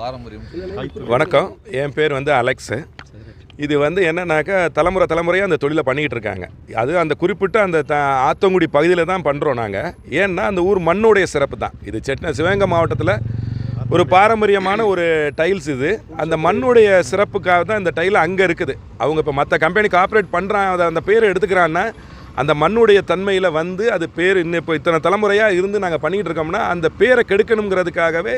பாரம்பரியம். வணக்கம். என் பேர் வந்து அலெக்ஸு. இது வந்து என்னன்னாக்கா தலைமுறை தலைமுறையாக அந்த தொழிலை பண்ணிக்கிட்டு இருக்காங்க. அது அந்த குறிப்பிட்ட அந்த த ஆத்தங்குடி பகுதியில் தான் பண்ணுறோம் நாங்கள் ஏன்னா அந்த ஊர் மண்ணுடைய சிறப்பு தான். இது செட்ன சிவகங்கை மாவட்டத்தில் ஒரு பாரம்பரியமான ஒரு டைல்ஸ் இது. அந்த மண்ணுடைய சிறப்புக்காக தான் இந்த டைல் அங்கே இருக்குது. அவங்க இப்போ மற்ற கம்பெனிக்கு ஆப்ரேட் பண்ணுறான் அந்த பேர் எடுத்துக்கிறான்னா அந்த மண்ணுடைய தன்மையில் வந்து அது பேர் இன்னும் இப்போ இத்தனை தலைமுறையாக இருந்து நாங்கள் பண்ணிக்கிட்டு இருக்கோம்னா அந்த பேரை கெடுக்கணுங்கிறதுக்காகவே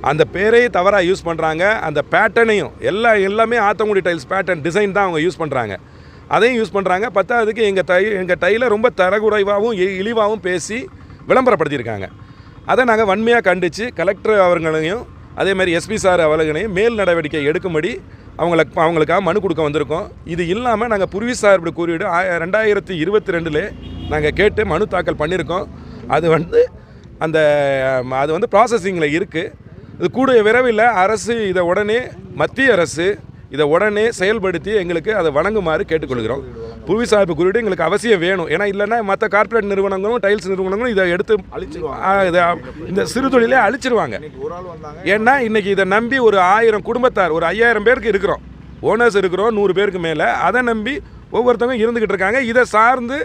அந்த பேரையே தவறாக யூஸ் பண்ணுறாங்க அந்த பேட்டர்னையும் எல்லா எல்லாமே ஆத்தங்குடி டைல்ஸ் பேட்டர்ன் டிசைன் தான் அவங்க யூஸ் பண்ணுறாங்க அதையும் யூஸ் பண்ணுறாங்க பத்தாவதுக்கு எங்கள் தை எங்கள் டைலை ரொம்ப தரகுறைவாகவும் இ- இழிவாகவும் பேசி விளம்பரப்படுத்தியிருக்காங்க. அதை நாங்கள் வன்மையாக கண்டித்து கலெக்டர் அவர்களையும் அதே மாதிரி எஸ்பி சார் அவர்களையும் மேல் நடவடிக்கை எடுக்கும்படி அவங்களுக்கு அவங்களுக்காக மனு கொடுக்க வந்திருக்கோம். இது இல்லாமல் நாங்கள் புர்வி சார்பு கூறிவிடு ரெண்டாயிரத்தி இருபத்தி ரெண்டில் நாங்கள் கேட்டு மனு தாக்கல் பண்ணியிருக்கோம். அது வந்து அந்த அது வந்து ப்ராசஸிங்கில் இருக்குது இது கூடிய விரைவில் அரசு இதை உடனே மத்திய அரசு இதை உடனே செயல்படுத்தி எங்களுக்கு அதை வழங்குமாறு கேட்டுக்கொள்கிறோம். புவி சார்பு குறியீடு எங்களுக்கு அவசியம் வேணும். ஏன்னா இல்லைன்னா மற்ற கார்ப்பரேட் நிறுவனங்களும் டைல்ஸ் நிறுவனங்களும் இதை எடுத்து இந்த சிறு தொழிலே அழிச்சிருவாங்க. ஏன்னா இன்னைக்கு இதை நம்பி ஒரு ஆயிரம் குடும்பத்தார் ஒரு ஐயாயிரம் பேருக்கு இருக்கிறோம். ஓனர்ஸ் இருக்கிறோம் நூறு பேருக்கு மேலே. அதை நம்பி ஒவ்வொருத்தவங்க இருந்துக்கிட்டு இருக்காங்க. இதை சார்ந்து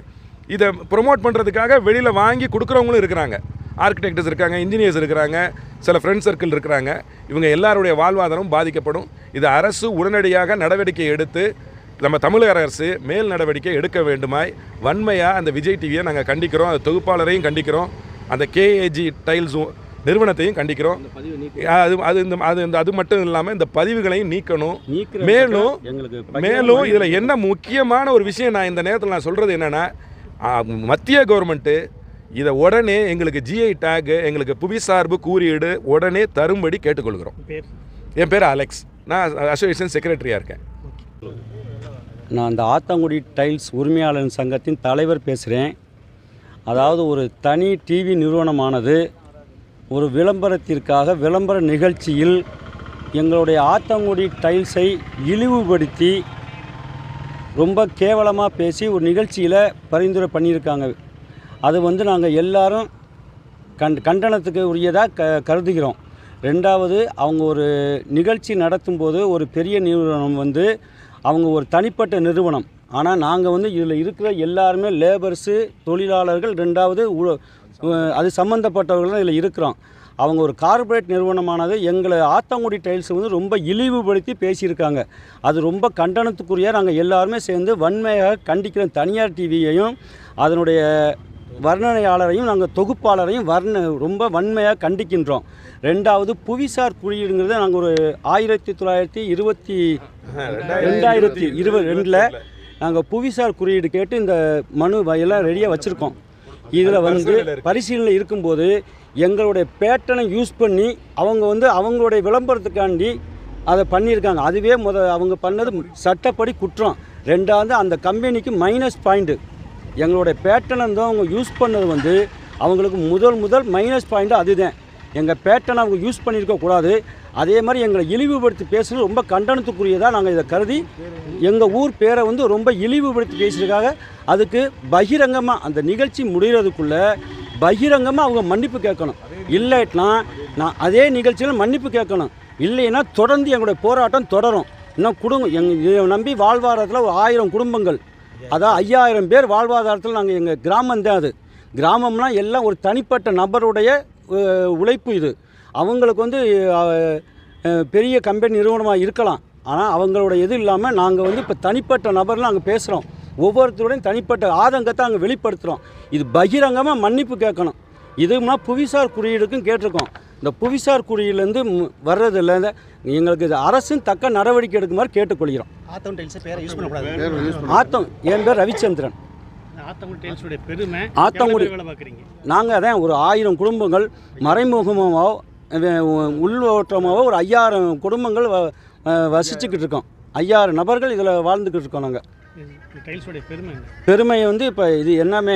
இதை ப்ரொமோட் பண்ணுறதுக்காக வெளியில் வாங்கி கொடுக்குறவங்களும் இருக்கிறாங்க. ஆர்கிடெக்டர்ஸ் இருக்காங்க இன்ஜினியர்ஸ் இருக்கிறாங்க சில ஃப்ரெண்ட் சர்க்கிள் இருக்கிறாங்க. இவங்க எல்லாருடைய வாழ்வாதாரமும் பாதிக்கப்படும். இது அரசு உடனடியாக நடவடிக்கை எடுத்து நம்ம தமிழக அரசு மேல் நடவடிக்கை எடுக்க வேண்டுமாய் வன்மையாக அந்த விஜய் டிவியை நாங்கள் கண்டிக்கிறோம். அந்த தொகுப்பாளரையும் கண்டிக்கிறோம். அந்த கேஏஜி டைல்ஸ் நிறுவனத்தையும் கண்டிக்கிறோம். அது அது இந்த அது இந்த அது மட்டும் இல்லாமல் இந்த பதிவுகளையும் நீக்கணும். மேலும் மேலும் இதில் என்ன முக்கியமான ஒரு விஷயம் நான் இந்த நேரத்தில் நான் சொல்கிறது என்னென்னா மத்திய கவர்மெண்ட்டு இதை உடனே எங்களுக்கு ஜிஐ டேக் எங்களுக்கு புவிசார்பு கூறியீடு உடனே தரும்படி கேட்டுக்கொள்கிறோம். பேர்? என் பேர் அலெக்ஸ் நான் அசோசியேஷன் செக்ரட்டரியாக இருக்கேன். நான் அந்த ஆத்தங்குடி டைல்ஸ் உரிமையாளர் சங்கத்தின் தலைவர் பேசுகிறேன் அதாவது ஒரு தனி டிவி நிறுவனமானது ஒரு விளம்பரத்திற்காக விளம்பர நிகழ்ச்சியில் எங்களுடைய ஆத்தங்குடி டைல்ஸை இழிவுபடுத்தி ரொம்ப கேவலமாக பேசி ஒரு நிகழ்ச்சியில் பரிந்துரை பண்ணியிருக்காங்க. அது வந்து நாங்கள் எல்லாரும் கண் கண்டனத்துக்கு உரியதாக க கருதுகிறோம். ரெண்டாவது அவங்க ஒரு நிகழ்ச்சி நடத்தும்போது ஒரு பெரிய நிறுவனம் வந்து அவங்க ஒரு தனிப்பட்ட நிறுவனம். ஆனால் நாங்கள் வந்து இதில் இருக்கிற எல்லாருமே லேபர்ஸு தொழிலாளர்கள் ரெண்டாவது உ- அது சம்மந்தப்பட்டவர்கள் தான் இதில் இருக்கிறோம். அவங்க ஒரு கார்ப்பரேட் நிறுவனமானது எங்களை ஆத்தங்குடி டைல்ஸ் வந்து ரொம்ப இழிவுபடுத்தி பேசியிருக்காங்க. அது ரொம்ப கண்டனத்துக்குரிய நாங்கள் எல்லாருமே சேர்ந்து வன்மையாக கண்டிக்கிறோம் தனியார் டிவியையும் அதனுடைய வர்ணனையாளரையும் நாங்கள் தொகுப்பாளரையும் வர்ண ரொம்ப வன்மையாக கண்டிக்கின்றோம். ரெண்டாவது புவிசார் குறியீடுங்கிறத நாங்கள் ஒரு ஆயிரத்தி தொள்ளாயிரத்தி இருபத்தி ரெண்டாயிரத்தி இருபது ரெண்டில் நாங்கள் புவிசார் குறியீடு கேட்டு இந்த மனு எல்லாம் ரெடியாக வச்சுருக்கோம். இதில் வந்து பரிசீலனை இருக்கும்போது எங்களுடைய பேட்டனை யூஸ் பண்ணி அவங்க வந்து அவங்களுடைய விளம்பரத்துக்காண்டி அதை பண்ணியிருக்காங்க. அதுவே முத அவங்க பண்ணது சட்டப்படி குற்றம். ரெண்டாவது அந்த கம்பெனிக்கு மைனஸ் பாயிண்ட்டு எங்களுடைய பேட்டனை வந்து அவங்க யூஸ் பண்ணது வந்து அவங்களுக்கு முதல் முதல் மைனஸ் பாயிண்ட் அதுதான். எங்கள் பேட்டனை அவங்க யூஸ் பண்ணியிருக்கக்கூடாது அதே மாதிரி எங்களை இழிவுபடுத்தி பேசுகிறது ரொம்ப கண்டனத்துக்குரியதாக நாங்கள் இதை கருதி எங்கள் ஊர் பேரை வந்து ரொம்ப இழிவுபடுத்தி பேசுறதுக்காக அதுக்கு பகிரங்கமாக அந்த நிகழ்ச்சி முடிகிறதுக்குள்ளே பகிரங்கமாக அவங்க மன்னிப்பு கேட்கணும். இல்லைட்னா நான் அதே நிகழ்ச்சியில் மன்னிப்பு கேட்கணும். இல்லைன்னா தொடர்ந்து எங்களுடைய போராட்டம் தொடரும். இன்னும் குடும்பம் எங் இதை நம்பி வாழ்வாரத்தில் ஒரு ஆயிரம் குடும்பங்கள் அதான் ஐயாயிரம் பேர் வாழ்வாதாரத்தில் நாங்கள் எங்கள் கிராமம் தான் அது. கிராமம்னா எல்லாம் ஒரு தனிப்பட்ட நபருடைய உழைப்பு இது. அவங்களுக்கு வந்து பெரிய கம்பெனி நிறுவனமாக இருக்கலாம். ஆனால் அவங்களோட இது இல்லாமல் நாங்கள் வந்து இப்போ தனிப்பட்ட நபர்லாம் நாங்கள் பேசுகிறோம் ஒவ்வொருத்தருடையும் தனிப்பட்ட ஆதங்கத்தை அங்கே வெளிப்படுத்துகிறோம் இது பகிரங்கமாக மன்னிப்பு கேட்கணும். இதுனா புவிசார் குறியீடுக்கும் கேட்டிருக்கோம். இந்த புவிசார் குறியீடுலேருந்து வர்றதில்ல. எங்களுக்கு இது அரசும் தக்க நடவடிக்கை எடுக்குமாறு கேட்டுக்கொள்கிறோம். ஆத்தம் டைல்ஸை பேரை யூஸ் பண்ணக்கூடாது. ஆத்தம் என் பேர் ரவிச்சந்திரன். ஆத்தங்குடி நாங்கள் அதான் ஒரு ஆயிரம் குடும்பங்கள் மறைமுகமாகவோ உள்ளோட்டமாகவோ ஒரு ஐயாயிரம் குடும்பங்கள் வசிச்சுக்கிட்டு இருக்கோம். ஐயாயிரம் நபர்கள் இதில் வாழ்ந்துக்கிட்டு இருக்கோம் நாங்கள் பெருமை வந்து இப்போ இது எல்லாமே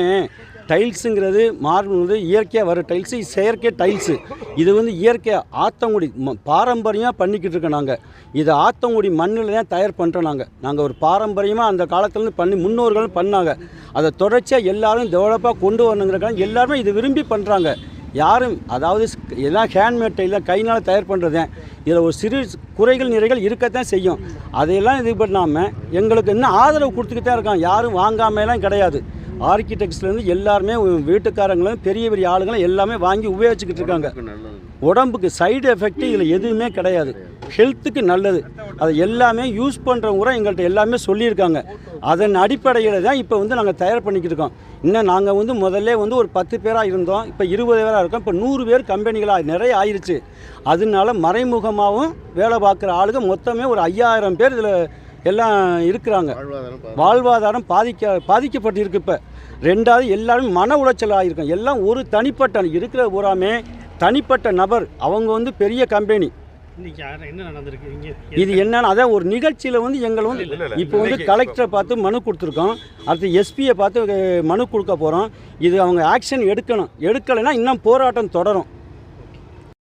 டைல்ஸுங்கிறது மார்புங்கிறது இயற்கையாக வர டைல்ஸு செயற்கை டைல்ஸு. இது வந்து இயற்கையாக ஆத்தங்குடி ம- பாரம்பரியமாக பண்ணிக்கிட்டு இருக்கோம் நாங்கள் இது ஆத்தங்குடி மண்ணில் தான் தயார் பண்ணுறோம் நாங்கள் நாங்கள் ஒரு பாரம்பரியமாக அந்த காலத்துலேருந்து பண்ணி முன்னோர்கள் பண்ணாங்க. அதை தொடர்ச்சியாக எல்லாரும் டெவலப்பாக கொண்டு வரணுங்கிறக்காங்க எல்லாருமே இது விரும்பி பண்ணுறாங்க யாரும் அதாவது எல்லாம் ஹேண்ட்மேட் டைலாம் கைனால் தயார் பண்ணுறது இதில் ஒரு சிறு குறைகள் நிறைகள் இருக்கத்தான் செய்யும். அதையெல்லாம் இது பண்ணாமல் எங்களுக்கு இன்னும் ஆதரவு கொடுத்துக்கிட்டே இருக்கான் யாரும் வாங்காமலாம் கிடையாது. ஆர்கிடெக்ட்ஸ்லேருந்து எல்லாருமே வீட்டுக்காரங்களும் பெரிய பெரிய ஆளுங்களும் எல்லாமே வாங்கி உபயோகிச்சுக்கிட்டு இருக்காங்க. உடம்புக்கு சைடு எஃபெக்ட் இதில் எதுவுமே கிடையாது. ஹெல்த்துக்கு நல்லது. அதை எல்லாமே யூஸ் பண்ணுறவங்க கூட எங்கள்கிட்ட எல்லாமே சொல்லியிருக்காங்க. அதன் அடிப்படையில் தான் இப்போ வந்து நாங்கள் தயார் பண்ணிக்கிட்டு இருக்கோம். இன்னும் நாங்கள் வந்து முதல்ல வந்து ஒரு பத்து பேராக இருந்தோம். இப்போ இருபது பேராக இருக்கோம். இப்போ நூறு பேர் கம்பெனிகளாக நிறைய ஆயிருச்சு. அதனால மறைமுகமாகவும் வேலை பார்க்குற ஆளுங்க மொத்தமே ஒரு ஐயாயிரம் பேர் இதில் எல்லாம் இருக்கிறாங்க. வாழ்வாதாரம் பாதிக்க பாதிக்கப்பட்டிருக்கு இப்போ. ரெண்டாவது எல்லாரும் மன உளைச்சல் ஆகிருக்கும் எல்லாம் ஒரு தனிப்பட்ட இருக்கிற பூராமே தனிப்பட்ட நபர். அவங்க வந்து பெரிய கம்பெனி. இன்னைக்கு யார் என்ன நடந்திருக்கு? இங்கே இது என்னன்னா அதான் ஒரு நிகழ்ச்சியில் வந்து எங்களை வந்து இப்போ வந்து கலெக்டரை பார்த்து மனு கொடுத்துருக்கோம். அடுத்து எஸ்பியை பார்த்து மனு கொடுக்க போகிறோம் இது அவங்க ஆக்ஷன் எடுக்கணும். எடுக்கலைன்னா இன்னும் போராட்டம் தொடரும்.